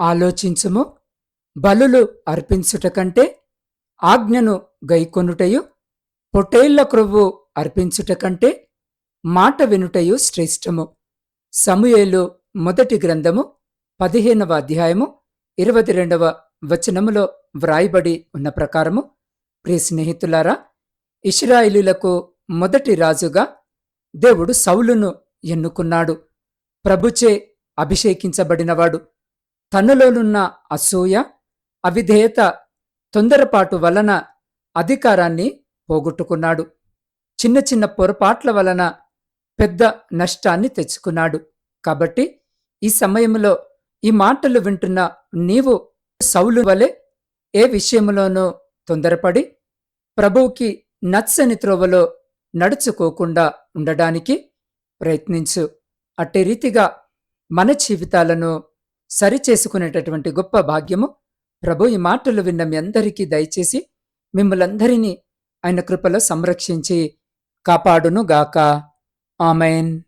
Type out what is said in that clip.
ఆలోచించుము. బలులు అర్పించుట కంటే ఆజ్ఞను గైకొనుటయు పొటేళ్ళ క్రొవ్వు అర్పించుట కంటే మాట వినుటయు శ్రేష్టము. సమూయేలు మొదటి గ్రంథము పదిహేనవ అధ్యాయము ఇరవై రెండవ వచనములో వ్రాయబడి ఉన్న ప్రకారము ప్రియ స్నేహితులారా ఇస్రాయిలులకు మొదటి రాజుగా దేవుడు సౌలును ఎన్నుకున్నాడు. ప్రభుచే అభిషేకించబడినవాడు. తనలోనున్న అసూయ అవిధేయత తొందరపాటు వలన అధికారాన్ని పోగొట్టుకున్నాడు. చిన్న చిన్న పొరపాట్ల వలన పెద్ద నష్టాన్ని తెచ్చుకున్నాడు. కాబట్టి ఈ సమయంలో ఈ మాటలు వింటున్న నీవు సౌలు వలె ఏ విషయంలోనూ తొందరపడి ప్రభువుకి నచ్చని త్రోవలో నడుచుకోకుండా ఉండడానికి ప్రయత్నించు. అట్టి రీతిగా మన జీవితాలను సరిచేసుకునేటటువంటి గొప్ప భాగ్యము. ప్రభు ఈ మాటలు విన్న మీ అందరికీ దయచేసి మిమ్మలందరినీ ఆయన కృపలో సంరక్షించి కాపాడును గాక. ఆమెన్.